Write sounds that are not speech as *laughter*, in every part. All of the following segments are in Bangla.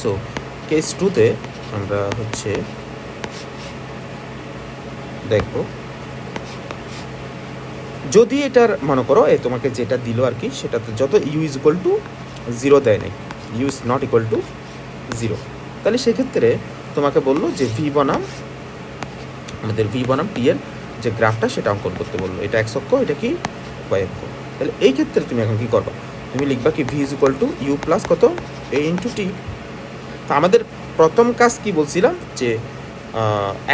সো কেস টুতে আমরা হচ্ছে দেখব। যদি এটার, মনে করো, এ তোমাকে যেটা দিল আর কি, সেটাতে যত u is equal to zero দেয় নাই u is not equal to zero তাহলে সেক্ষেত্রে তোমাকে বলল যে ভি বনাম, আমাদের ভি বনাম টি এর যে গ্রাফটা, সেটা অঙ্কন করতে বলল। এটা এক অক্ষ, এটা কি ওয়াই অক্ষ। তাহলে এই ক্ষেত্রে তুমি এখন কি করবা? তুমি লিখবা কি v is equal to u plus কত? এ ইন্টু টি তো আমাদের প্রথম কাজ কি বলছিলাম? যে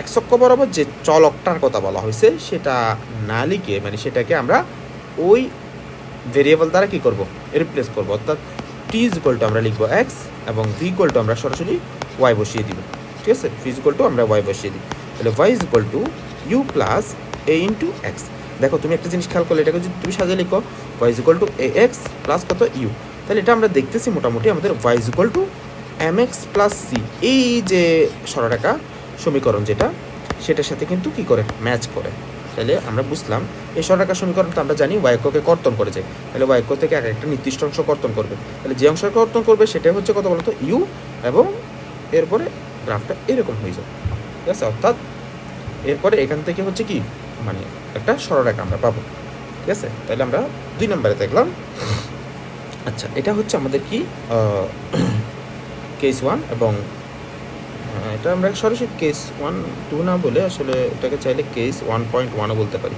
এক চক্র বরাবর যে চলকটার কথা বলা হয়েছে, সেটা না লিখে মানে সেটাকে আমরা ওই ভেরিয়েবল দ্বারা কি করব? রিপ্লেস করব। অর্থাৎ টি ইজ আমরা লিখব এক্স এবং ভি ইকুয়াল আমরা সরাসরি ওয়াই বসিয়ে দিব। ঠিক আছে? ভি টু আমরা ওয়াই বসিয়ে দিই। তাহলে y is two u plus a into x দেখো, তুমি একটা জিনিস খেয়াল করলে, এটাকে যদি তুমি সাজিয়ে লিখো y is to a x plus কত ইউ তাহলে এটা আমরা দেখতেছি মোটামুটি আমাদের y is to m x plus c এই যে সরলরেখা সমীকরণ যেটা, সেটার সাথে কিন্তু কি করে? ম্যাচ করে। তাহলে আমরা বুঝলাম, এই সরলরেখা সমীকরণ তো আমরা জানি ওয়াইককে কর্তন করে যায় তাহলে ওয়াইক থেকে এক একটা নির্দিষ্ট অংশ কর্তন করবে। তাহলে যে অংশ কর্তন করবে সেটা হচ্ছে কত বলতো? ইউ এবং এরপরে গ্রাফটা এরকম হয়ে যাবে। ঠিক আছে? অর্থাৎ এরপরে এখান থেকে হচ্ছে কি? মানে একটা সরলরেখা আমরা পাবো। ঠিক আছে? তাহলে আমরা দুই নম্বরে দেখলাম। আচ্ছা এটা হচ্ছে আমাদের কি? কেস ওয়ান এবং এটা আমরা সরাসরি কেস ওয়ান টু না বলে আসলে এটাকে চাইলে কেস ওয়ান পয়েন্ট ওয়ানও বলতে পারি।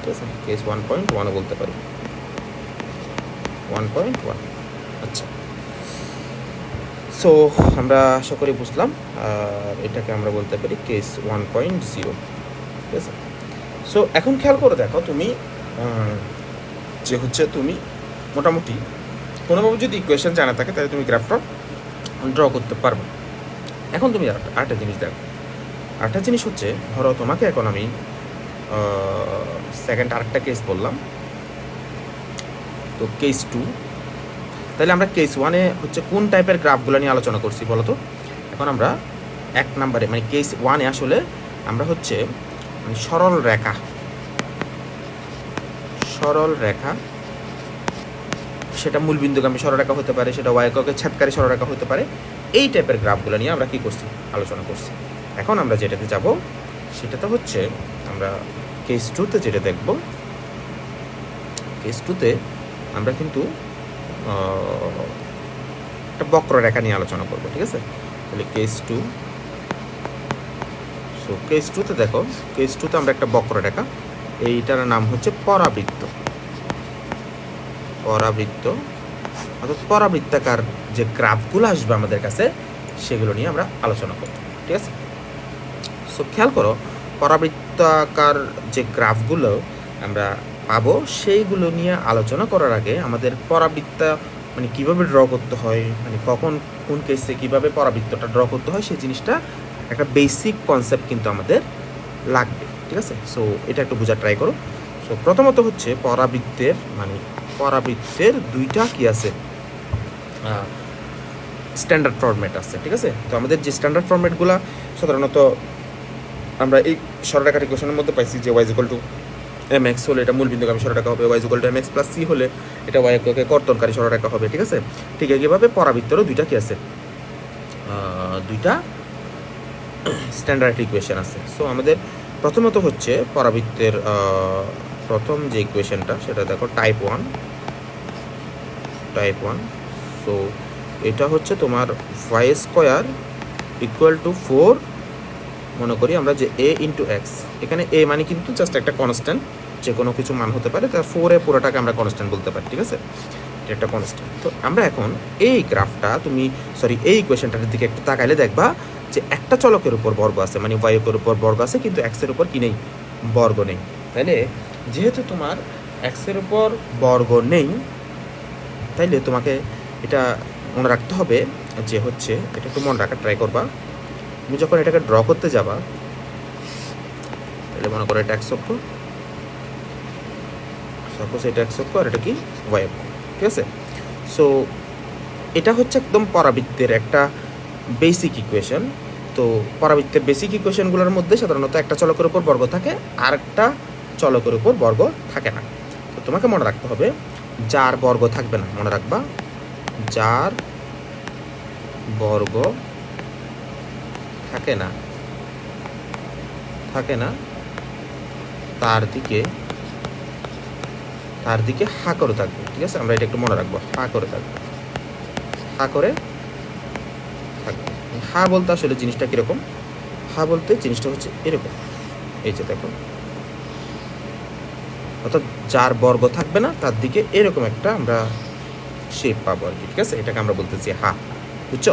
ঠিক আছে? কেস ওয়ান পয়েন্ট ওয়ানও বলতে পারি। ওয়ান পয়েন্ট ওয়ান আচ্ছা। সো আমরা আশা করি বুঝলাম, আর এটাকে আমরা বলতে পারি কেস ওয়ান পয়েন্ট জিরো ঠিক আছে? সো এখন খেয়াল করে দেখো তুমি যে হচ্ছে তুমি মোটামুটি কোনোভাবে যদি ইকুয়েশন জানা থাকে, তাহলে তুমি গ্রাফটা ড্র করতে পারব। এখন তুমি আরেকটা- জিনিস দেখো। আরেকটা জিনিস হচ্ছে, ধরো তোমাকে এখন আমি সেকেন্ড আরেকটা কেস বললাম। তো কেস টু তাহলে আমরা কেস ওয়ানে হচ্ছে কোন টাইপের গ্রাফগুলো নিয়ে আলোচনা করছি বলো তো? এখন আমরা এক নম্বরে মানে কেস ওয়ানে আসলে আমরা হচ্ছে মানে সরল রেখা। সরল রেখা। সেটা মূলবিন্দুগামী সরলরেখা হতে পারে, সেটা ওয়াইককে ছেদকারী সরলরেখা হতে পারে, এই টাইপের গ্রাফগুলো নিয়ে আমরা কি করছি? আলোচনা করছি। এখন আমরা যেটাতে যাব, সেটাতে হচ্ছে আমরা কেস টুতে যেটা দেখব কেস টুতে আমরা কিন্তু একটা বক্ররেখা নিয়ে আলোচনা করব, ঠিক আছে? তাহলে কেস টু সো কেস টুতে দেখো কেস টুতে আমরা একটা বক্ররেখা, এইটার নাম হচ্ছে পরাবৃত্ত। পরাবৃত্ত, অর্থাৎ পরাবৃত্তাকার যে গ্রাফগুলো আসবে আমাদের কাছে, সেগুলো নিয়ে আমরা আলোচনা করব, ঠিক আছে? সো খেয়াল করো, পরাবৃত্তাকার যে গ্রাফগুলো আমরা পাবো, সেইগুলো নিয়ে আলোচনা করার আগে আমাদের পরাবৃত্তা মানে কীভাবে ড্র করতে হয় মানে কখন কোন কেসে কীভাবে পরাবৃত্তটা ড্র করতে হয়, সেই জিনিসটা একটা বেসিক কনসেপ্ট কিন্তু আমাদের লাগবে, ঠিক আছে? সো এটা একটু বোঝার ট্রাই করো। সো প্রথমত হচ্ছে পরাবৃত্তের মানে পরাবৃত্তের দুইটা কি আছে? স্ট্যান্ডার্ড ফরম্যাট আছে, ঠিক আছে? তো আমাদের যে স্ট্যান্ডার্ড ফরম্যাটগুলো সাধারণত আমরা এই সরলরেখার ইকুয়েশনের মধ্যে পাইছি যে y is equal to m x হলে এটা মূলবিন্দুগামী সরলরেখা হবে y is equal to m x plus c হলে এটা ওয়াই এককে কর্তনকারী সরলরেখা হবে, ঠিক আছে? ঠিক একইভাবে পরাবৃত্তেরও দুইটা কি আছে? দুইটা স্ট্যান্ডার্ড ইকুয়েশন আছে। সো আমাদের প্রথমত হচ্ছে পরাবৃত্তের প্রথম যে ইকুয়েশনটা সেটা দেখো type one type one so এটা হচ্ছে তোমার y square equal to four মনে করি আমরা যে এ ইন্টু এক্স এখানে এ মানে কিন্তু জাস্ট একটা কনস্ট্যান্ট যে কোনো কিছু মান হতে পারে, তার ফোরে পুরোটাকে আমরা কনস্ট্যান্ট বলতে পারি, ঠিক আছে? একটা কনস্ট্যান্ট তো আমরা এখন এই গ্রাফটা তুমি সরি এই ইকুয়েশনটার দিকে একটু তাকাইলে দেখবা যে একটা চলকের উপর বর্গ আছে মানে ওয়াইকের উপর বর্গ আছে, কিন্তু এক্সের উপর কি নেই? বর্গ নেই। তাইলে যেহেতু তোমার এক্সের উপর বর্গ নেই তাইলে তোমাকে এটা মনে রাখতে হবে যে হচ্ছে, এটা একটু মনে রাখার ট্রাই করবা। তুমি যখন এটাকে ড্র করতে যাবা তাহলে মনে করো এটা এক সাপোজ এটা এক অক্ষ আর এটা কি? ওয়াই অক্ষ, ঠিক আছে? সো এটা হচ্ছে একদম পরাবৃত্তের একটা বেসিক ইকুয়েশন তো পরাবৃত্তের বেসিক ইকুয়েশনগুলোর মধ্যে সাধারণত একটা চলকের উপর বর্গ থাকে, আর একটা চলকের উপর বর্গ থাকে না। তো তোমাকে মনে রাখতে হবে যার বর্গ থাকবে না, মনে রাখবা। যার বর্গ থাকে না থাকে না, তার দিকে তার দিকে হা করে থাকবে, ঠিক আছে? আমরা এটা একটু মনে রাখব, হা করে থাকবে, হা করে থাকবে। হা বলতে আসলে জিনিসটা কীরকম? হা বলতে জিনিসটা হচ্ছে এরকম। এই যে দেখো, অর্থাৎ যার বর্গ থাকবে না, তার দিকে এরকম একটা আমরা শেপ পাবো আর কি, ঠিক আছে? এটাকে আমরা বলতেছি হা, বুঝছ?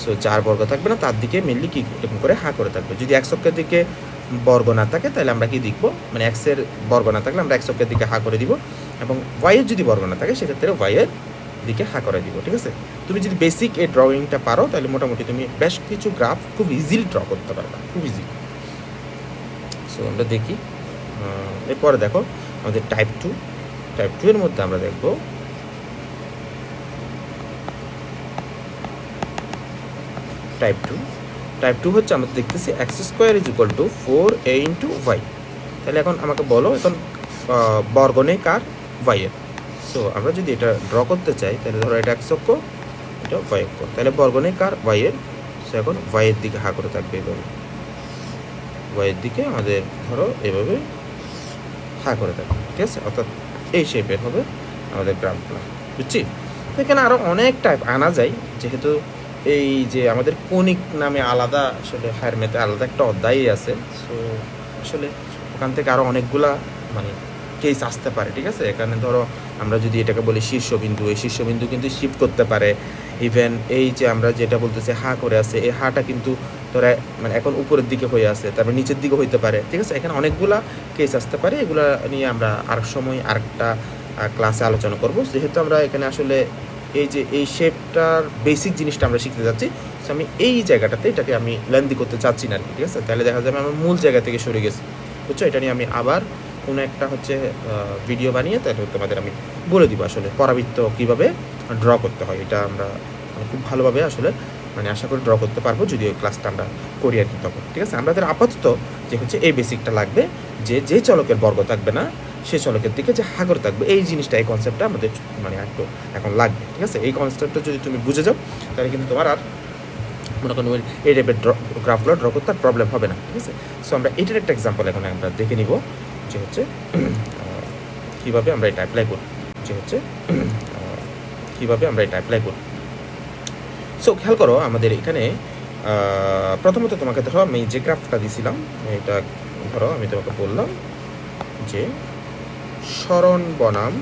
সো চার বর্গ থাকবে না, তার দিকে মেনলি কি এরকম করে হা করে থাকবে। যদি এক অক্ষের দিকে বর্গ না থাকে, তাহলে আমরা কি দেখব মানে এক্সের বর্গ না থাকলে আমরা এক অক্ষের দিকে হা করে দিব এবং ওয়াইয়ের যদি বর্গ না থাকে, সেক্ষেত্রে ওয়াইয়ের দিকে হা করে দিব, ঠিক আছে? তুমি যদি বেসিক এই ড্রয়িংটা পারো, তাহলে মোটামুটি তুমি বেশ কিছু গ্রাফ খুব ইজিলি ড্র করতে পারবে, খুব ইজি সো আমরা দেখি এরপরে দেখো আমাদের টাইপ টু টাইপ টু এর মধ্যে আমরা দেখব। টাইপ টু টাইপ টু হচ্ছে আমরা দেখতেছি x square is equal to four a into y তাহলে এখন আমাকে বলো, এখন বর্গ নেই কার ওয়াইয়ের সো আমরা যদি এটা ড্র করতে চাই, তাহলে ধরো এটা এক্স অক্ষ, এটা ওয়াই অক্ষ। তাহলে বর্গ নেই কার ওয়াইয়ের সো এখন ওয়াইয়ের দিকে হা করে থাকবে এভাবে। ওয়াইয়ের দিকে আমাদের, ধরো, এভাবে হা করে থাকবে ঠিক আছে? অর্থাৎ এই শেপের হবে আমাদের গ্রাফগুলো বুঝছি? তো এখানে আরও অনেক টাইপ আনা যায়, যেহেতু এই যে আমাদের কনিক নামে আলাদা, আসলে হায়ার মেতে আলাদা একটা অধ্যায়ই আছে সো আসলে ওখান থেকে আরও অনেকগুলা মানে কেস আসতে পারে, ঠিক আছে? এখানে ধরো আমরা যদি এটাকে বলি শীর্ষবিন্দু, এই শীর্ষবিন্দু কিন্তু শিফট করতে পারে। ইভেন এই যে আমরা যেটা বলতেছি হা করে আছে, এই হাটা কিন্তু তোরা মানে এখন উপরের দিকে হয়ে আছে, তারপর নিচের দিকে হইতে পারে। ঠিক আছে? এখানে অনেকগুলা কেস আসতে পারে, এগুলা নিয়ে আমরা আরেক সময় আরেকটা ক্লাসে আলোচনা করব। যেহেতু আমরা এখানে আসলে এই যে, এই শেপটার বেসিক জিনিসটা আমরা শিখতে যাচ্ছি তো আমি এই জায়গাটাতে এটাকে আমি লেন্দি করতে চাচ্ছি না আর কি, ঠিক আছে? তাহলে দেখা যাবে আমার মূল জায়গা থেকে সরে গেছি, বুঝছ? এটা নিয়ে আমি আবার কোনো একটা হচ্ছে ভিডিও বানিয়ে তাহলে তোমাদের আমি বলে দিব আসলে পরাবৃত্ত কীভাবে ড্র করতে হয়। এটা আমরা মানে খুব ভালোভাবে আসলে মানে আশা করি ড্র করতে পারব যদি ওই ক্লাসটা আমরা করি আর কি তখন। ঠিক আছে? আমাদের আপাতত যে হচ্ছে এই বেসিকটা লাগবে, যে যে চলকের বর্গ থাকবে না, সে চলকের দিকে যে হাগর থাকবে, এই জিনিসটা, এই কনসেপ্টটা আমাদের মানে একটু এখন লাগবে। ঠিক আছে? এই কনসেপ্টটা যদি তুমি বুঝে যাও, তাহলে কিন্তু তোমার আর মনে করো এই টাইপের ড্র গ্রাফগুলো ড্র করতে আর প্রবলেম হবে না। ঠিক আছে? সো আমরা এটার একটা এক্সাম্পল এখন আমরা দেখে নিব, যে হচ্ছে কীভাবে আমরা এটা অ্যাপ্লাই করব, যে হচ্ছে কীভাবে আমরা এটা অ্যাপ্লাই করব। সো খেয়াল করো, আমাদের এখানে প্রথমত তোমাকে ধরো, আমি যে গ্রাফটা দিছিলাম, এটা ধরো, আমি তোমাকে বললাম যে স্মরণ বনাম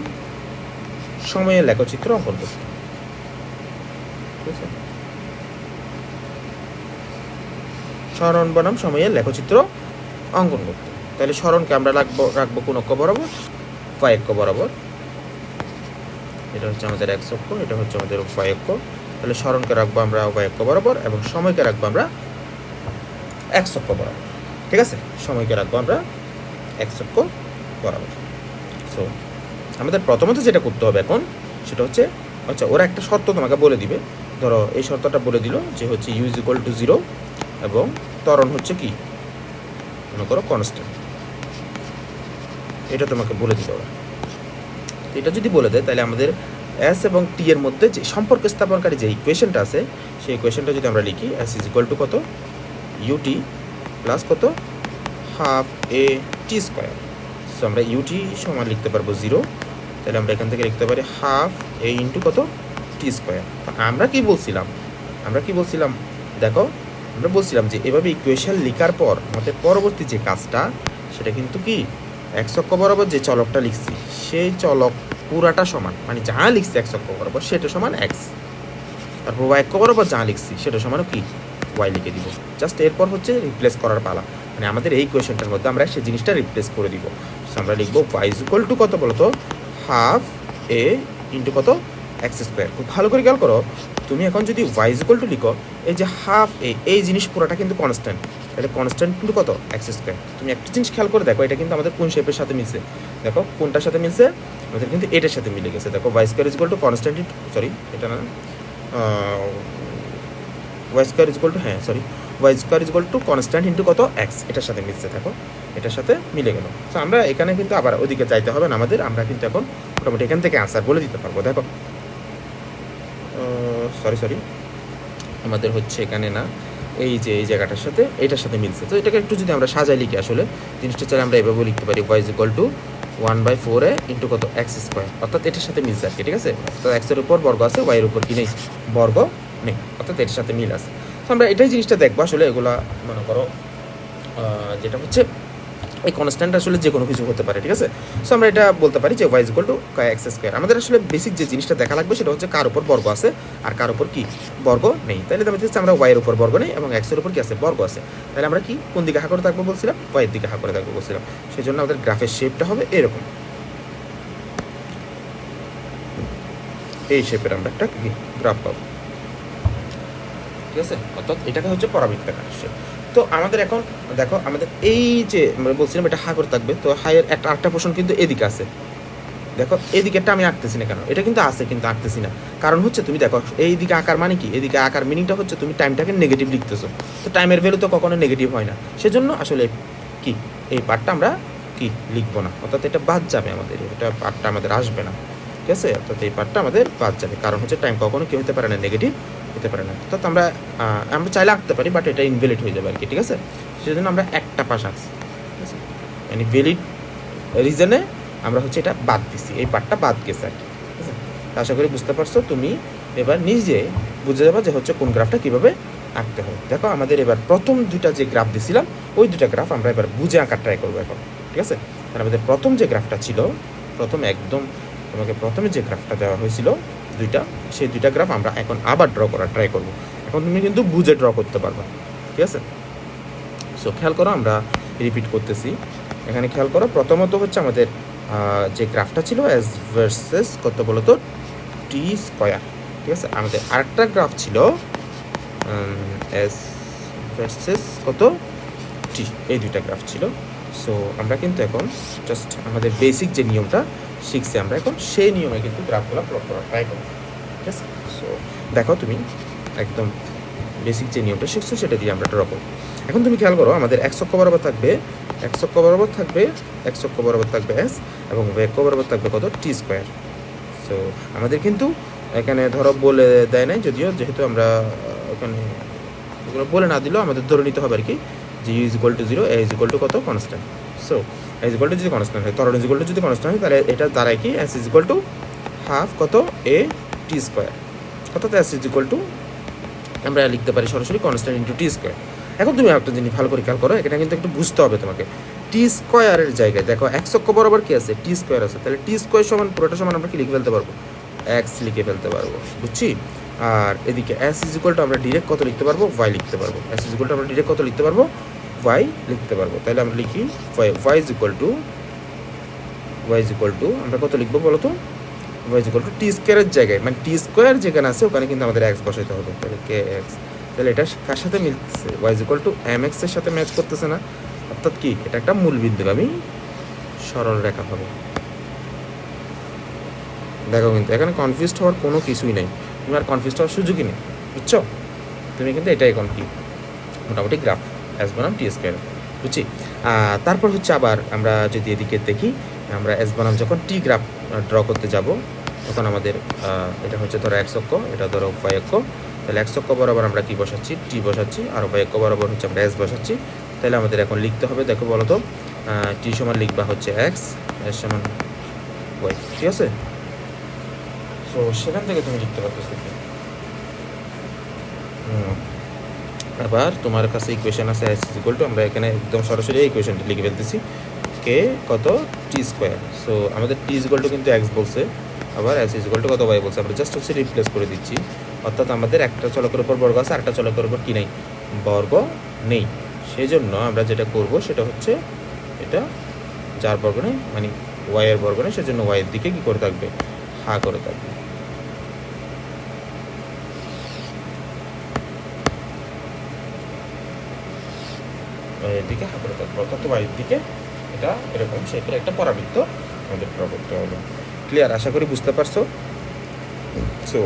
সময়ের লেখচিত্র অঙ্কন করতে। ঠিক আছে? স্মরণ বনাম সময়ের লেখচিত্র অঙ্কন করতে। তাহলে স্মরণকে আমরা রাখব রাখব কোন অক্ষ বরাবর? কয়েক্য বরাবর। এটা হচ্ছে আমাদের এক অক্ষ, এটা হচ্ছে আমাদের কয়েক্য তাহলে স্মরণকে রাখব আমরা কয়েক্য বরাবর এবং সময়কে রাখব আমরা এক অক্ষ বরাবর। ঠিক আছে? সময়কে রাখব আমরা এক অক্ষ বরাবর। সো আমাদের প্রথমত যেটা করতে হবে এখন, সেটা হচ্ছে আচ্ছা ওরা একটা শর্ত তোমাকে বলে দিবে। ধরো, এই শর্তটা বলে দিল যে হচ্ছে u is equal to zero এবং ত্বরণ হচ্ছে কি? মনে করো কনস্ট্যান্ট এটা তোমাকে বলে দিতে হবে এটা যদি বলে দেয়, তাহলে আমাদের এস এবং টি এর মধ্যে যে সম্পর্ক স্থাপনকারী যে ইকুয়েশনটা আছে, সেই ইকুয়েশনটা যদি আমরা লিখি এস ইজ ইকুয়াল টু কত? ইউটি প্লাস কত? Half a t square so আমরা ইউটি সমান লিখতে পারব জিরো তাহলে আমরা এখান থেকে লিখতে পারি হাফ এ ইন্টু কত? টি স্কোয়ার আমরা কি বলছিলাম? আমরা কি বলছিলাম? দেখো, আমরা বলছিলাম যে এভাবে ইকুয়েশন লেখার পর আমাদের পরবর্তী যে কাজটা, সেটা কিন্তু কি? এক অক্ষ বরাবর যে চলকটা লিখছি, সেই চলক পুরাটা সমান মানে যা লিখছি এক অক্ষ বরাবর সেটা সমান এক্স তারপর ওয়াই অক্ষ বরাবর যা লিখছি, সেটা সমান কি? ওয়াই লিখে দিব। জাস্ট এরপর হচ্ছে রিপ্লেস করার পালা। মানে আমাদের এই কোয়েশনটার মধ্যে আমরা সেই জিনিসটা রিপ্লেস করে দিব। আমরা লিখব ওয়াই ইকুয়াল টু কত বলতো? হাফ এ ইন্টু কত? এক্স স্কোয়ার খুব ভালো করে খেয়াল করো, তুমি এখন যদি ওয়াই ইকুয়াল টু লিখো, এই যে হাফ এ এই জিনিস পুরোটা কিন্তু কনস্ট্যান্ট তাহলে কনস্ট্যান্ট কিন্তু কত? এক্স স্কোয়ার তুমি একটা জিনিস খেয়াল করে দেখো, এটা কিন্তু আমাদের কোন শেপের সাথে মিলছে? দেখো, কোনটার সাথে মিলছে? আমাদের কিন্তু এটার সাথে মিলে গেছে। দেখো y square is equal to constant sorry এটা না y square is equal to হ্যাঁ sorry y square is equal to constant into কত? এক্স এটার সাথে মিলছে, দেখো, এটার সাথে মিলে গেল। তো আমরা এখানে কিন্তু আবার ওদিকে যাইতে হবে না আমাদের, আমরা কিন্তু এখন মোটামুটি এখান থেকে আনসার বলে দিতে পারব, দেখো। সরি সরি আমাদের হচ্ছে এখানে না, এই যে, এই জায়গাটার সাথে এটার সাথে মিলছে। তো এটাকে একটু যদি আমরা সাজাই লিখি আসলে, জিনিসটা চাইলে আমরা এভাবেও লিখতে পারি y is equal to one by ফোরে ইন্টু কত? X square. অর্থাৎ এটার সাথে মিলছে যাচ্ছে ঠিক আছে? অর্থাৎ এক্সের উপর বর্গ আছে ওয়াইয়ের উপর কি নেই বর্গ নেই। অর্থাৎ এটার সাথে মিল আছে। তো আমরা এটাই জিনিসটা দেখব। আসলে এগুলা মনে করো যেটা হচ্ছে এই কনস্ট্যান্ট আসলে যে কোনো কিছু হতে পারে, ঠিক আছে? সো আমরা এটা বলতে পারি যে y equal to x square আমাদের আসলে বেসিক যে জিনিসটা দেখা লাগবে সেটা হচ্ছে কার উপর বর্গ আছে আর কার উপর কি বর্গ নেই। তাহলে দেখা যাচ্ছে আমরা ওয়াইয়ের উপর বর্গ নেই এবং এক্সের উপর কি আছে? বর্গ আছে। তাহলে আমরা কি কোন দিকে হা করে থাকব বলছিলাম? ওয়াইয়ের দিকে হা করে থাকব বলছিলাম। সেই জন্য আমাদের গ্রাফের শেপটা হবে এরকম। এই শেপের আমরা একটা গ্রাফ পাবো। ঠিক আছে? অর্থাৎ এটাকে হচ্ছে পরাবৃত্তাকার শেপ তো আমাদের এখন, দেখো, আমাদের এই যে বলছিলাম এটা হা করে থাকবে, তো হাইয়ের একটা, আরেকটা পোর্শন কিন্তু এদিকে আছে। দেখো, এদিকেরটা আমি আঁকতেছি না কেন? এটা কিন্তু আছে, কিন্তু আঁকতেছি না। কারণ হচ্ছে তুমি দেখো এই দিকে আঁকার মানে কি? এদিকে আঁকার মিনিংটা হচ্ছে তুমি টাইমটাকে নেগেটিভ লিখতেছো। তো টাইমের ভ্যালু তো কখনো নেগেটিভ হয় না। সেজন্য আসলে কি? এই পার্টটা আমরা কি? লিখব না। অর্থাৎ এটা বাদ যাবে আমাদের, এটা পার্টটা আমাদের আসবে না। ঠিক আছে, অর্থাৎ এই পার্টটা আমাদের বাদ যাবে। কারণ হচ্ছে টাইম কখনো কি হতে পারে না নেগেটিভ হতে পারে না। অর্থাৎ আমরা আমরা চাইলে আঁকতে পারি বাট এটা ইনভ্যালিড হয়ে যাবে আর কি, ঠিক আছে? সেজন্য আমরা একটা পাশ আঁকছি, ঠিক আছে? মানে ভ্যালিড রিজনে আমরা হচ্ছে এটা বাদ দিছি, এই পার্টটা বাদ গেছে আর কি, ঠিক আছে? আশা করি বুঝতে পারছ, তুমি এবার নিজে বুঝে যাবে যে হচ্ছে কোন গ্রাফটা কীভাবে আঁকতে হবে দেখো, আমাদের এবার প্রথম দুটা যে গ্রাফ দিছিলাম, ওই দুটা গ্রাফ আমরা এবার বুঝে আঁকার ট্রাই করব এখন, ঠিক আছে? আর আমাদের প্রথম যে গ্রাফটা ছিল, প্রথম একদম তোমাকে প্রথমে যে গ্রাফটা দেওয়া হয়েছিল, দুইটা, সেই দুইটা গ্রাফ আমরা এখন আবার ড্র করার ট্রাই করব। এখন তুমি কিন্তু বুঝে ড্র করতে পারবে, ঠিক আছে? সো খেয়াল করো আমরা রিপিট করতেছি। এখানে খেয়াল করো, প্রথমত হচ্ছে আমাদের যে গ্রাফটা ছিল এস ভার্সেস কত বলো তো? টি স্কোয়ার ঠিক আছে? আমাদের আরেকটা গ্রাফ ছিল এস ভার্সেস কত? টি এই দুইটা গ্রাফ ছিল। সো আমরা কিন্তু এখন জাস্ট আমাদের বেসিক যে নিয়মটা শিখছি আমরা এখন। সেই নিয়মে কিন্তু গ্রাফগুলো প্লট করার ট্রাই করব। ঠিক আছে? সো দেখো তুমি একদম বেসিক যে নিয়মটা শিখছো, সেটা দিয়ে আমরা ড্র করব। এখন তুমি খেয়াল করো, আমাদের এক অক্ষ বরাবর থাকবে এক অক্ষ বরাবর থাকবে এক অক্ষ বরাবর থাকবে এস এবং এক বরাবর থাকবে কত? টি স্কোয়ার সো আমাদের কিন্তু এখানে ধরো বলে দেয় নাই, যদিও যেহেতু আমরা ওখানে বলে না দিলেও আমাদের ধরে নিতে হবে আর কি, যে u is equal to zero a is equal to কত? Constant so a is equal to যদি কনস্ট্যান্ট হয় ইজ ইকুয়াল টু যদি কনস্ট্যান্ট হয়, তাহলে এটা দাঁড়ায় কি? S is equal to half কত? এ টি স্কোয়ার অর্থাৎ এস ইজ ইকুয়াল টু আমরা লিখতে পারি সরাসরি কনস্ট্যান্ট ইন্টু টি স্কোয়ার এখন তুমি একটা জিনিস ভালো করে খেয়াল করো, এটা কিন্তু একটু বুঝতে হবে তোমাকে। টি স্কোয়ারের জায়গায়, দেখো, এক্স অক্ষ বরাবর কি আছে? টি স্কোয়ার আছে। তাহলে টি স্কোয়ার সমান, পুরোটা সমান আমরা কি লিখে ফেলতে পারব? এক্স লিখে ফেলতে পারব। বুঝছি? আর এদিকে এস ইজ ইকুয়াল টু আমরা ডিরেক্ট কত লিখতে পারব? ওয়াই লিখতে পারব। এস ইজ ইকুয়াল টু আমরা ডিরেক্ট কত লিখতে পারব? ওয়াই লিখতে পারব। তাহলে আমরা লিখি y y is equal to y is equal to আমরা কত লিখব বলো তো? Y is equal to t স্কোয়ারের জায়গায় মানে টি স্কোয়ার যেখানে আছে ওখানে কিন্তু আমাদের এক্স বসাইতে হবে। তাহলে কে এক্স তাহলে এটা কার সাথে মিলছে y is equal to m এক্সের সাথে ম্যাচ করতেছে না। অর্থাৎ কি? এটা একটা মূল বিন্দুগামী সরল রেখা হবে দেখো কিন্তু, এখানে কনফিউজড হওয়ার কোনো কিছুই নেই। তুমি আর কনফিউজ হওয়ার সুযোগই নেই, বুঝছ? তুমি কিন্তু এটাই এখন কি? মোটামুটি গ্রাফ এস বনাম টি স্কোয়ার বুঝছি? তারপর হচ্ছে আবার আমরা যদি এদিকে দেখি, আমরা এস বনাম যখন টি গ্রাফ ড্র করতে যাব, তখন আমাদের এটা হচ্ছে ধরো এক অক্ষ, এটা ধরো অক্ষ, তাহলে এক অক্ষ বরাবর আমরা কি বসাচ্ছি? টি বসাচ্ছি, আর অক্ষ বরাবর হচ্ছে আমরা এস বসাচ্ছি। তাহলে আমাদের এখন লিখতে হবে, দেখো বলো তো টি সমান লিখবা হচ্ছে এক্স এস সমান ওয়াই ঠিক আছে? সো সেখান থেকে তুমি লিখতে পারতেছো হুম। আবার তোমার কাছে ইকুয়েশন আছে এস ইকুয়াল টু আমরা এখানে একদম সরাসরি ইকুয়েশনটা লিখে ফেলতেছি। কে কত? টি স্কোয়ার সো আমাদের টি ইকুয়াল টু কিন্তু এক্স বলছে। আবার এস ইকুয়াল টু কত ওয়াই বলছে? আমরা জাস্ট হচ্ছে রিপ্লেস করে দিচ্ছি। অর্থাৎ আমাদের একটা চলকের উপর বর্গ আছে, আরেকটা চলকের উপর কি নেই? বর্গ নেই। সেই জন্য আমরা যেটা করব, সেটা হচ্ছে এটা যার বর্গ নেই মানে ওয়াই এর বর্গ নেই, সেজন্য ওয়াই এর দিকে কি করে থাকবে? হা করে থাকবে। ওয়াইয়ের দিকে হা করে থাকবে অর্থাৎ ওয়াইয়ের দিকে এটা এরকম সেটা একটা পরাবৃত্ত আমাদের ড্র করতে হবে ক্লিয়ার আশা করি বুঝতে পারছ? সো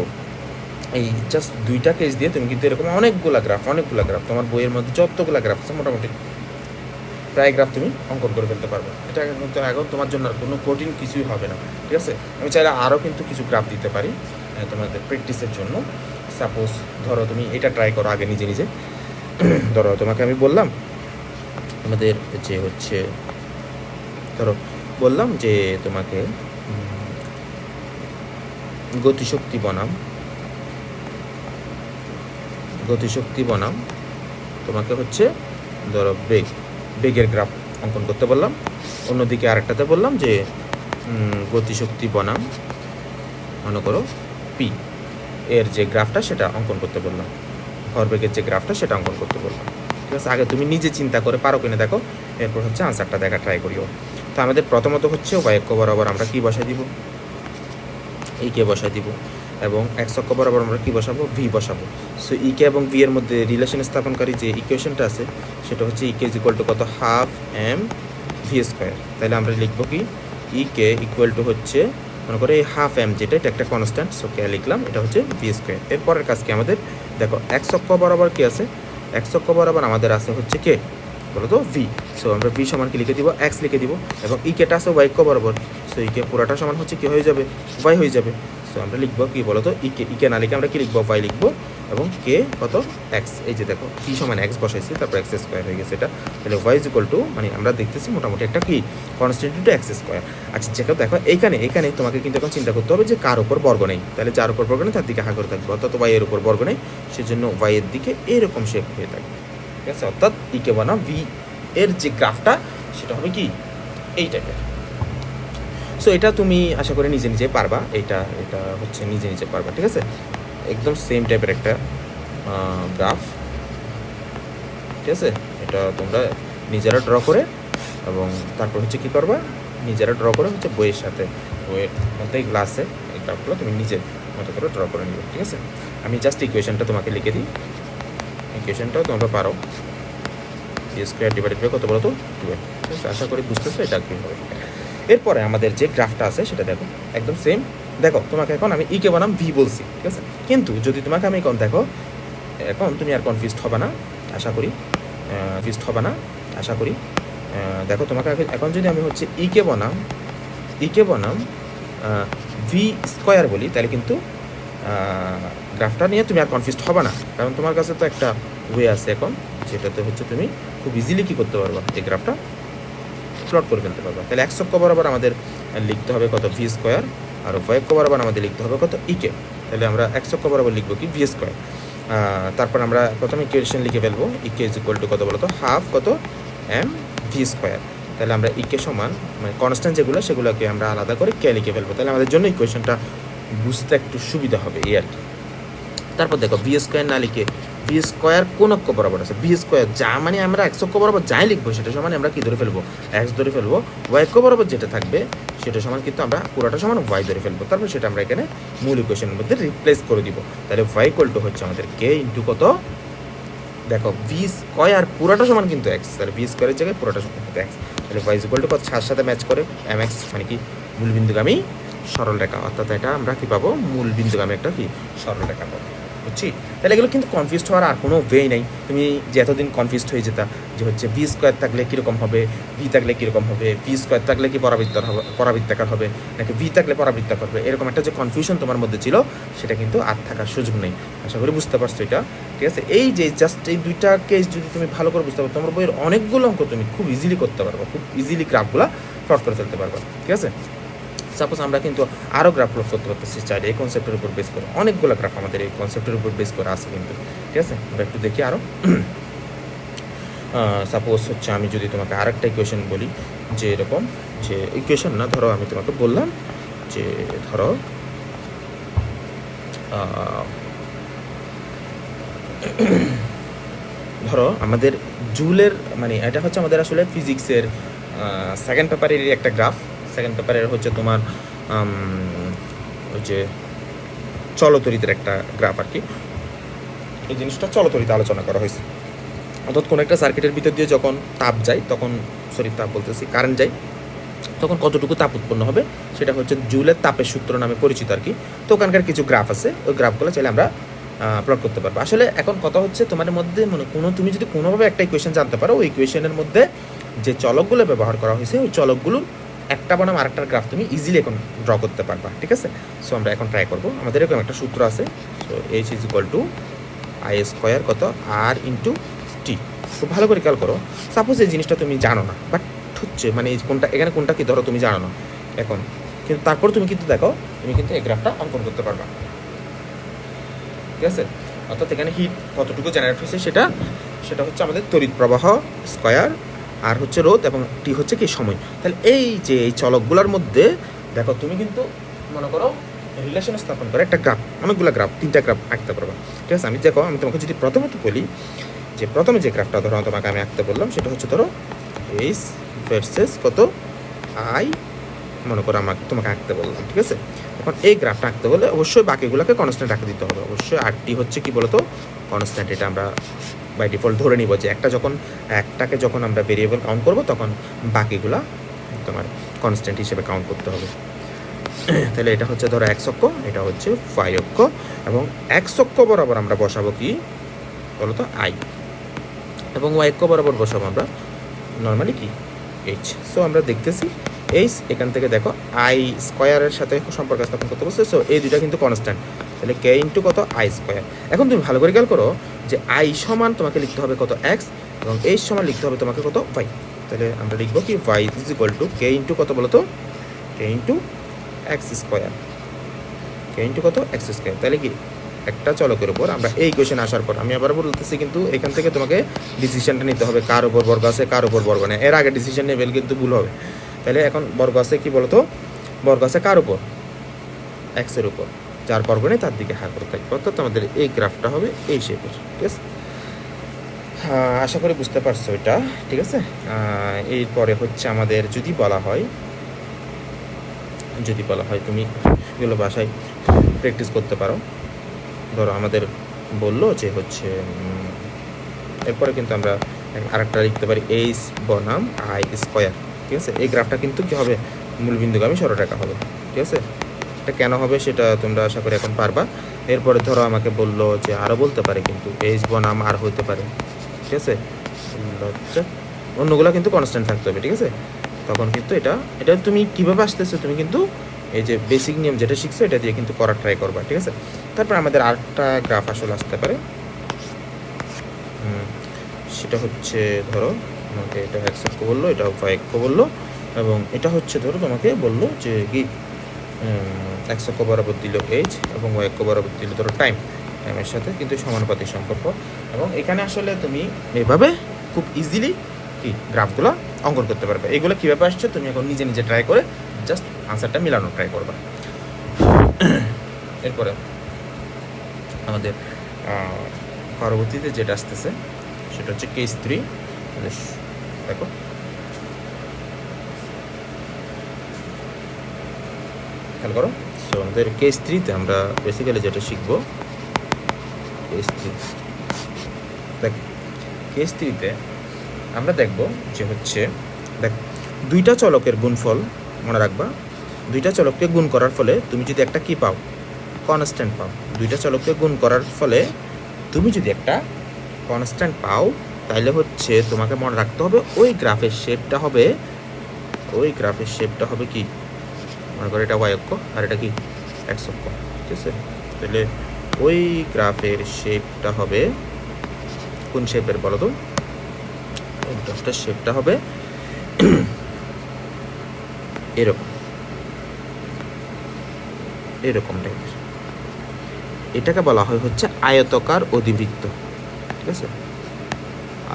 এই জাস্ট দুইটা কেস দিয়ে তুমি কিন্তু এরকম অনেকগুলা গ্রাফ অনেকগুলা গ্রাফ তোমার বইয়ের মধ্যে যতগুলা গ্রাফ আছে, মোটামুটি প্রায় গ্রাফ তুমি অঙ্কন করে ফেলতে পারবে। এটা কিন্তু এখন তোমার জন্য আর কোনো কঠিন কিছুই হবে না, ঠিক আছে? আমি চাইলে আরও কিন্তু কিছু গ্রাফ দিতে পারি তোমাদের প্র্যাকটিসের জন্য। সাপোজ ধরো তুমি এটা ট্রাই করো আগে নিজে নিজে। ধরো তোমাকে আমি বললাম আমাদের যে হচ্ছে, ধরো বললাম যে তোমাকে গতিশক্তি বনাম। গতিশক্তি বনাম। তোমাকে হচ্ছে, ধরো বেগ, বেগের গ্রাফ অঙ্কন করতে বললাম। অন্যদিকে আরেকটাতে বললাম যে গতিশক্তি বনাম। মনে করো পি এর যে গ্রাফটা সেটা অঙ্কন করতে বললাম। ভরবেগের যে গ্রাফটা সেটা অঙ্কন করতে বললাম। ঠিক আছে আগে তুমি নিজে চিন্তা করে পারো কিনে দেখো। এরপর হচ্ছে আনসারটা দেখা ট্রাই করিও। তো আমাদের প্রথমত হচ্ছে বাক্য বরাবর আমরা কি বসাই দিব? এই কে বসাই দিব। এবং অক্ষ বরাবর আমরা কি বসাবো? ভি বসাবো। সো ইকে এবং ভি এর মধ্যে রিলেশন স্থাপনকারী যে ইকুয়েশনটা আছে, সেটা হচ্ছে e k is equal to কত? হাফ এম ভি স্কোয়ার তাহলে আমরা লিখব কি? ইকে ইকুয়াল টু হচ্ছে, মনে করো এই হাফ এম যেটা, এটা একটা কনস্ট্যান্ট সো কে লিখলাম, এটা হচ্ছে ভি স্কোয়ার এরপরের কাজ কি আমাদের? দেখো এক্স অক্ষ বরাবর কি আছে? এক্স অক্ষ বরাবর আমাদের আছে হচ্ছে কে বলতো ভি সো আমরা ভি সমান কি লিখে দিব? এক্স লিখে দিব। এবং ই কেটা আছে ওয়াই অক্ষ বরাবর। সো ই কে পুরাটা সমান হচ্ছে কি হয়ে যাবে ওয়াই হয়ে যাবে। সো আমরা লিখব কি বলো তো ই কে ই কে না লিখে আমরা কি লিখব? ওয়াই লিখব এবং কে কত এক্স এই যে দেখো ভি সমান এক্স বসাইছি, তারপর এক্স স্কোয়ার হয়ে গেছে এটা। তাহলে ওয়াই ইজ ইকুয়াল টু মানে আমরা দেখতেছি মোটামুটি একটা কি? কনস্ট্যান্ট এক্স স্কোয়ার আচ্ছা যেটা দেখো, এইখানে এইখানে তোমাকে কিন্তু এখন চিন্তা করতে হবে যে কার উপর বর্গ নেই। তাহলে যার উপর বর্গ নেই, তার দিকে হাগর থাকবে। অর্থাৎ ওয়াই এর উপর বর্গ নেই, সেজন্য ওয়াই এর দিকে এরকম শেপ হয়ে থাকবে ঠিক আছে? অর্থাৎ ইকে বানা ভি এর যে গ্রাফটা, সেটা হবে কি? এই টাইপের সো এটা তুমি আশা করি নিজে নিজে পারবা। এটা এটা হচ্ছে নিজে নিজে পারবা। ঠিক আছে? একদম সেম টাইপের একটা গ্রাফ ঠিক আছে? এটা তোমরা নিজেরা ড্র করে এবং তারপর হচ্ছে কী করবা? নিজেরা ড্র করে হচ্ছে বইয়ের সাথে। বইয়ের মধ্যে গ্লাসে এই গ্রাফগুলো তুমি নিজে মতো করে ড্র করে নিবে, ঠিক আছে? আমি জাস্ট ইকুয়েশনটা তোমাকে লিখে দিই। ইকুয়েশনটাও তোমরা পারো। বি স্কোয়ার ডিভাইডেড বাই কত বলো তো? ঠিক আছে? আশা করি বুঝতেছো এটা কি হবে। এরপরে আমাদের যে গ্রাফটা আছে সেটা দেখো। একদম সেম দেখো, তোমাকে এখন আমি ইকে বানাম ভি বলছি, ঠিক আছে? কিন্তু যদি তোমাকে আমি এখন দেখো এখন তুমি আর কনফিউজড হবে না, আশা করি। কনফিউজড হবে না, আশা করি। দেখো, তোমাকে এখন যদি আমি হচ্ছে ইকে বনাম ইকে বনাম ভি স্কোয়ার বলি, তাহলে কিন্তু গ্রাফটা নিয়ে তুমি আর কনফিউজড হবে না। কারণ তোমার কাছে তো একটা ওয়ে আছে এখন, যেটাতে হচ্ছে তুমি খুব ইজিলি কী করতে পারবা? এই গ্রাফটা প্লট করে ফেলতে পারবা। তাহলে এক অক্ষ বরাবর আমাদের লিখতে হবে কত ভি স্কোয়ার আর ওয়াই অক্ষ বরাবর আমাদের লিখতে হবে কত ইকে তাহলে আমরা এক অক্ষ বরাবর লিখব কি? ভি স্কোয়ার তারপর আমরা প্রথমে ইকুয়েশন লিখে ফেলব। ইকে ইজ ইকুয়াল টু কত বলতো? হাফ কত? এম ভি স্কোয়ার তাহলে আমরা ইকে সমান মানে কনস্ট্যান্ট যেগুলো, সেগুলোকে আমরা আলাদা করে কে লিখে ফেলব। তাহলে আমাদের জন্য ইকুয়েশনটা বুঝতে একটু সুবিধা হবে, এই আর কি। তারপর দেখো ভি স্কোয়ার না লিখে ভি স্কোয়ার কোন অক্ষ বরাবর আছে? ভি স্কোয়ার যা মানে আমরা এক্স অক্ষ বরাবর যাই লিখব, সেটা সমান আমরা কি ধরে ফেলব? এক্স ধরে ফেলব ওয়াই অক্ষ বরাবর যেটা থাকবে, সেটা সমান কিন্তু আমরা পুরোটা সমান ওয়াই ধরে ফেলব। তারপর সেটা আমরা এখানে মূল ইকুয়েশনের মধ্যে রিপ্লেস করে দিব। তাহলে ওয়াই টু হচ্ছে আমাদের কে ইন্টু কত? দেখো ভি স্কোয়ার পুরোটা সমান কিন্তু এক্স তাহলে ভি স্কোয়ারের জায়গায় পুরোটা সমান কিন্তু এক্স তাহলে ওয়াই ইকুয়াল টু কত? সার সাথে ম্যাচ করে এম এক্স মানে কি? মূল বিন্দুগামী সরল রেখা অর্থাৎ এটা আমরা কি পাবো? মূল বিন্দুগামী একটা কি? সরল রেখা পাবো। বুঝছি? তাহলে এগুলো কিন্তু কনফিউজড হওয়ার আর কোনো ওয়ে নেই। তুমি যে এতদিন কনফিউজড হয়ে যেতা, যে হচ্ছে ভি স্কোয়ার থাকলে কীরকম হবে ভি থাকলে কীরকম হবে ভি স্কোয়ার থাকলে কি পরাবৃত্তার হবে, পরাবৃত্তাকার হবে, নাকি ভি থাকলে পরাবৃত্তাকার হবে, এরকম একটা যে কনফিউশন তোমার মধ্যে ছিল, সেটা কিন্তু আর থাকার সুযোগ নেই। আশা করি বুঝতে পারছ এটা, ঠিক আছে? এই যে জাস্ট এই দুইটা কেস যদি তুমি ভালো করে বুঝতে পারো, তোমার বইয়ের অনেকগুলো অঙ্ক তুমি খুব ইজিলি করতে পারবে, খুব ইজিলি গ্রাফগুলো প্লট করে ফেলতে পারবে, ঠিক আছে? সাপোজ আমরা কিন্তু আরও গ্রাফ প্লট করতে পারতেছি চাইলে এই কনসেপ্টের উপর বেস করে। অনেকগুলো গ্রাফ আমাদের এই কনসেপ্টের উপর বেস করে আছে কিন্তু, ঠিক আছে? আমরা একটু দেখি আরও সাপোজ *clears throat* হচ্ছে আমি যদি তোমাকে আরেকটা ইকুয়েশন বলি, যে এরকম, যে ইকুয়েশন না, ধরো আমি তোমাকে বললাম যে, ধরো *clears throat* ধরো আমাদের জুলের মানে এটা হচ্ছে আমাদের আসলে ফিজিক্সের সেকেন্ড পেপারেরই একটা গ্রাফ সেকেন্ড পেপারের হচ্ছে তোমার ওই যে চলতরিতের একটা গ্রাফ আর কি। এই জিনিসটা চলতরিতে আলোচনা করা হয়েছে। অর্থাৎ কোনো একটা সার্কিটের ভিতর দিয়ে যখন তাপ যায়, তখন সরি তাপ বলতেছি কারেন্ট যায়, তখন কতটুকু তাপ উৎপন্ন হবে, সেটা হচ্ছে জুলের তাপের সূত্র নামে পরিচিত আর কি। তো ওখানকার কিছু গ্রাফ আছে, ওই গ্রাফগুলো চাইলে আমরা প্লট করতে পারব। আসলে এখন কথা হচ্ছে তোমার মধ্যে মানে কোনো, তুমি যদি কোনোভাবে একটা ইকুয়েশন জানতে পারো, ওই ইকুয়েশনের মধ্যে যে চলকগুলো ব্যবহার করা হয়েছে, ওই চলকগুলোর একটা বনাম, আরেকটার গ্রাফ তুমি ইজিলি এখন ড্র করতে পারবা, ঠিক আছে? সো আমরা এখন ট্রাই করব। আমাদের এরকম একটা সূত্র আছে। So h is equal to i square কত? আর ইন্টু টি খুব ভালো করে খেয়াল করো। সাপোজ এই জিনিসটা তুমি জানো না বাট হচ্ছে মানে এই কোনটা, এখানে কোনটা কি ধরো তুমি জানো না। এখন, কিন্তু তারপর তুমি কিন্তু দেখো, তুমি কিন্তু এই গ্রাফটা অঙ্কন করতে পারবা। ঠিক আছে? অর্থাৎ এখানে হিট কতটুকু জেনারেট হয়েছে সেটা সেটা হচ্ছে আমাদের তড়িৎ প্রবাহ স্কয়ার আর হচ্ছে রোদ এবং টি হচ্ছে কি সময়। তাহলে এই যে এই চলকগুলোর মধ্যে, দেখো তুমি কিন্তু, মনে করো রিলেশন স্থাপন করে একটা গ্রাফ অনেকগুলো গ্রাফ তিনটা গ্রাফ আঁকতে পারবা। ঠিক আছে? আমি দেখো, আমি তোমাকে যদি প্রথমত বলি, যে প্রথমে যে গ্রাফটা ধরো, তোমাকে আমি আঁকতে বললাম, সেটা হচ্ছে ধরো এইস ভার্সেস কত? আই মনে করো আমাকে, তোমাকে আঁকতে বললাম, ঠিক আছে? এখন এই গ্রাফটা আঁকতে হলে অবশ্যই বাকিগুলোকে কনস্ট্যান্ট রাখতে দিতে হবে। অবশ্যই আরটি হচ্ছে কি বলতো? কনস্ট্যান্ট এটা আমরা বাই ডিফল্ট ধরে নিব যে একটা যখন, একটাকে যখন আমরা ভেরিয়েবল কাউন্ট করব, তখন বাকিগুলা তোমার কনস্ট্যান্ট হিসেবে কাউন্ট করতে হবে। *clears throat* তাহলে এটা হচ্ছে ধরো এক অক্ষ, এটা হচ্ছে ফাই অক্ষ, এবং এক অক্ষ বরাবর আমরা বসাবো কি? বলতো আই এবং ওয়াই অক্ষ বরাবর বসাবো আমরা নর্মালি কি? এইচ সো আমরা দেখতেছি এইচ এখান থেকে দেখো আই স্কোয়ারের সাথে সম্পর্ক স্থাপন করতে বলছে সো এই দুইটা কিন্তু কনস্ট্যান্ট তাহলে কে ইন্টু কত আই স্কোয়ার এখন তুমি ভালো করে খেয়াল করো যে আই সমান তোমাকে লিখতে হবে কত এক্স এবং এই সমান লিখতে হবে তোমাকে কত ওয়াই তাহলে আমরা লিখব কি y is equal to k into কত বলো তো k into x square k into কত এক্স স্কোয়ার তাহলে কি? একটা চলকের উপর আমরা এই কোয়েশন আসার পর, আমি আবার বলতেছি কিন্তু এখান থেকে তোমাকে ডিসিশনটা নিতে হবে কার উপর বর্গ আছে, কার উপর বর্গ নেই। এর আগে ডিসিশন নেবেন কিন্তু ভুল হবে। তাহলে এখন বর্গ আছে কি বলতো? বর্গ আছে কার উপর? এক্সের উপর। যার বর্গ নেই তার দিকে হার করে থাকবে। অর্থাৎ আমাদের এই গ্রাফটা হবে এই শেপের ঠিক আছে? হ্যাঁ, আশা করি বুঝতে পারছ এটা ঠিক আছে? এরপরে হচ্ছে আমাদের যদি বলা হয় যদি বলা হয় তুমি এগুলো বাসায় প্র্যাকটিস করতে পারো। ধরো আমাদের বলল যে হচ্ছে এরপরে কিন্তু আমরা আরেকটা লিখতে পারি এইচ বনাম আই স্কোয়ার ঠিক আছে? এই গ্রাফটা কিন্তু কী হবে? মূলবিন্দুগামী সরলরেখা হবে ঠিক আছে? এটা কেন হবে সেটা তোমরা আশা করি এখন পারবা। এরপরে ধরো আমাকে বলল যে আরও বলতে পারে কিন্তু এইচ বনাম আর হতে পারে। ঠিক আছে? অন্যগুলো কিন্তু কনস্ট্যান্ট থাকতে হবে, ঠিক আছে? তখন কিন্তু এটা এটা তুমি কীভাবে আসতেছো, তুমি কিন্তু এই যে বেসিক নিয়ম যেটা শিখছো, এটা দিয়ে কিন্তু করার ট্রাই করবা, ঠিক আছে? তারপর আমাদের আরেকটা গ্রাফ আসলে আসতে পারে। সেটা হচ্ছে ধরো, তোমাকে এটা অক্ষ বলল, এটা অক্ষ বলল, এবং এটা হচ্ছে ধরো তোমাকে বলল যে কি এক অক্ষ বরাবর দিল এইচ এবং ওয়াই অক্ষ বরাবর দিল ধরো টাইম টাইমের সাথে কিন্তু সমানুপাতিক সম্পর্ক। এবং এখানে আসলে তুমি এভাবে খুব ইজিলি কি গ্রাফগুলো অঙ্কন করতে পারবে। এগুলো কীভাবে আসছে তুমি এখন নিজে নিজে ট্রাই করে জাস্ট আনসারটা মিলানোর ট্রাই করবা। *clears throat* এরপরে আমাদের পরবর্তীতে যেটা আসতেছে, সেটা হচ্ছে কেস থ্রি দেখো। খেয়াল করো। আমাদের কেস থ্রিতে আমরা বেসিক্যালি যেটা শিখব কেস থ্রি দেখ কেস থ্রিতে আমরা দেখব যে হচ্ছে, দেখ, দুইটা চলকের গুণফল মনে রাখবা, দুইটা চলককে গুণ করার ফলে তুমি যদি একটা কি পাও? কনস্ট্যান্ট পাও। দুইটা চলককে গুণ করার ফলে তুমি যদি একটা কনস্ট্যান্ট পাও তাহলে হচ্ছে তোমাকে মনে রাখতে হবে ওই গ্রাফের শেপটা হবে, ওই গ্রাফের শেপটা হবে কি? মনে করো এটা ওয়াই অক্ষ, আর এটা কি? অক্ষ ঠিক আছে? তাহলে ওই গ্রাফের শেপটা হবে, কোন শেপের বলো তো? গ্রাফটার শেপটা হবে *clears throat* এরকম। এরকম টাইপের এটাকে বলা হয় হচ্ছে আয়তকার অধিবৃত্ত, ঠিক আছে?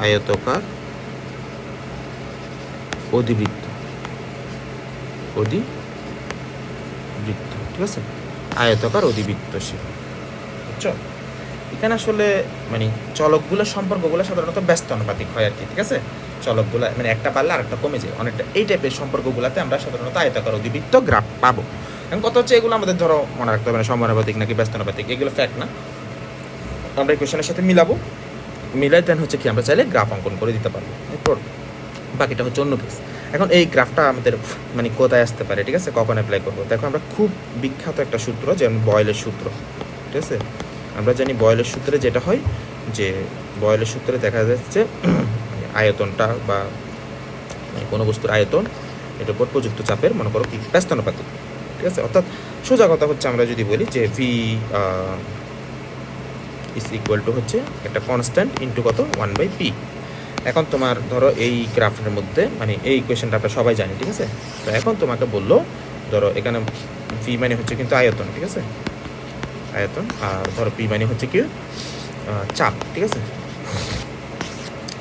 আয়তকার অধিবৃত্ত। অধিবৃত্ত, ঠিক আছে? আয়তকার অধিবৃত্ত সে বুঝছ? এখানে আসলে মানে চলকগুলো সম্পর্কগুলো সাধারণত ব্যস্ত অনুপাতিক হয় আর কি, ঠিক আছে? চলকগুলো মানে একটা পারলে আরেকটা কমে যায়। অনেকটা, এই টাইপের সম্পর্কগুলোতে আমরা সাধারণত আয়তাকার অধিবৃত্ত গ্রাফ পাবো। এখন কত হচ্ছে এগুলো আমাদের ধরো মনে রাখতে হবে না, সমানুপাতিক নাকি ব্যস্ত অনুপাতিক এগুলো ফ্যাক্ট না। আমরা এই কোয়েশনের সাথে মিলাবো। মিলাই দেন হচ্ছে কি, আমরা চাইলে গ্রাফ অঙ্কন করে দিতে পারব। বাকিটা হচ্ছে অন্য কেস এখন এই গ্রাফটা আমাদের মানে কোথায় আসতে পারে, ঠিক আছে? কখন অ্যাপ্লাই করব? দেখো, আমরা খুব বিখ্যাত একটা সূত্র যেমন বয়েলের সূত্র, ঠিক আছে? আমরা জানি বয়েলের সূত্রে যেটা হয়, যে বয়েলের সূত্রে দেখা যাচ্ছে, *clears throat* আয়তনটা বা মানে কোনো বস্তুর আয়তন, এটার উপর প্রযুক্ত চাপের, মনে করো কি, ব্যস্তানুপাতিক, ঠিক আছে? অর্থাৎ সোজা কথা হচ্ছে, আমরা যদি বলি যে ভি ইজ ইকুয়াল টু হচ্ছে একটা কনস্ট্যান্ট ইন্টু কত? ওয়ান বাই পি এখন তোমার ধরো এই গ্রাফের মধ্যে মানে এই ইকুয়েশনটা আমরা সবাই জানি ঠিক আছে? তো এখন তোমাকে বলল ধরো এখানে ভি মানে হচ্ছে কিন্তু আয়তন ঠিক আছে? আয়তন আর ধরো পি মানে হচ্ছে কি? চাপ ঠিক আছে?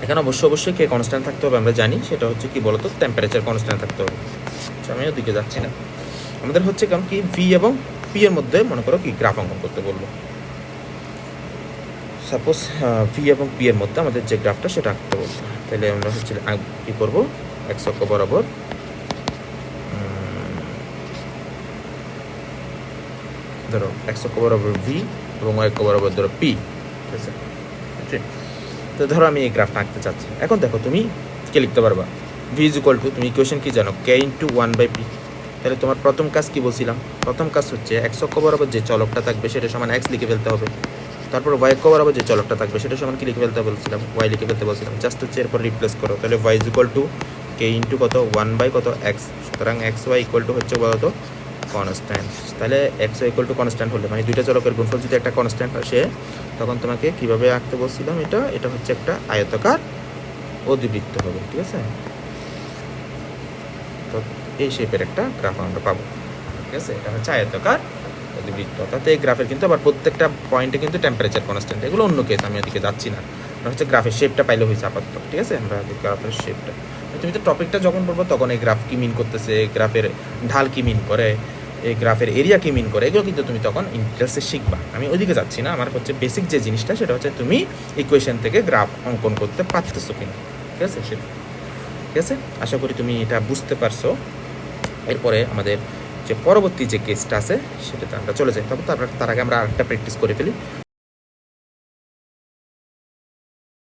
এখানে অবশ্যই অবশ্যই কে কনস্ট্যান্ট থাকতে হবে আমরা জানি সেটা হচ্ছে কি বলতো? টেম্পারেচার কনস্ট্যান্ট থাকতে হবে। আচ্ছা, আমি ওদিকে যাচ্ছি না। আমাদের হচ্ছে কেমন কি ভি এবং পি এর মধ্যে মনে করো কি গ্রাফ অঙ্কন করতে বলব সাপোজ ভি এবং পি এর মধ্যে আমাদের যে গ্রাফটা সেটা আঁকতে বলব তাহলে আমরা হচ্ছে কি করব? এক অক্ষ বরাবর। ধরো এক অক্ষ বরাবর ভি এবং এক বরাবর ধরো পি ঠিক আছে? তো ধরো আমি এই গ্রাফটা আঁকতে চাচ্ছি। এখন দেখো, তুমি কে লিখতে পারবা? ভি ইজ ইকুয়াল টু তুমি ইকুয়েশন কি জানো? K into one by p তাহলে তোমার প্রথম কাজ কি বলছিলাম? প্রথম কাজ হচ্ছে এক্স অক্ষ বরাবর যে চলকটা থাকবে, সেটা সমান এক্স লিখে ফেলতে হবে। তারপর ওয়াই অক্ষ বরাবর যে চলকটা থাকবে সেটা সমান কি লিখে ফেলতে বলছিলাম? ওয়াই লিখে ফেলতে বলছিলাম। জাস্ট হচ্ছে এরপর রিপ্লেস করো। তাহলে y equal to k into কত? ওয়ান বাই কত? এক্স সুতরাং এক্স ওয়াই ইকুয়াল টু হচ্ছে বলত কনস্ট্যান্ট তাহলে x y equal to constant হলে। মানে দুইটা চলকের গুণফল যদি একটা কনস্ট্যান্ট আসে, তখন তোমাকে কীভাবে আঁকতে বলছিলাম এটা? এটা হচ্ছে একটা আয়তাকার অধিবৃত্ত হবে, ঠিক আছে? তো এই শেপের একটা গ্রাফ আমরা পাবো, ঠিক আছে? এটা হচ্ছে আয়তাকার অধিবৃত্ত অর্থাৎ এই গ্রাফের কিন্তু আবার প্রত্যেকটা পয়েন্টে কিন্তু টেম্পারেচার কনস্ট্যান্ট এগুলো অন্য কেস আমি ওদিকে যাচ্ছি না। এটা হচ্ছে গ্রাফের শেপটা পাইলে হয়েছে আপাতত, ঠিক আছে? আমরা গ্রাফের শেপটা তুমি তো টপিকটা যখন পড়ব তখন এই গ্রাফ কি মিন করতেছে গ্রাফের ঢাল কি মিন করে, এই গ্রাফের এরিয়া কি মিন করে, এগুলো কিন্তু তুমি তখন ইন্টারেস্টে শিখবা। আমি ওইদিকে যাচ্ছি না, আমার হচ্ছে বেসিক যে জিনিসটা, সেটা হচ্ছে তুমি ইকুয়েশন থেকে গ্রাফ অঙ্কন করতে পারতেছো কিনা, ঠিক আছে? সেটা ঠিক আছে? আশা করি তুমি এটা বুঝতে পারছ। এরপরে আমাদের যে পরবর্তী যে কেসটা আছে, সেটাতে আমরা চলে যাই। তবে তার আগে আমরা আরেকটা প্র্যাকটিস করে ফেলি।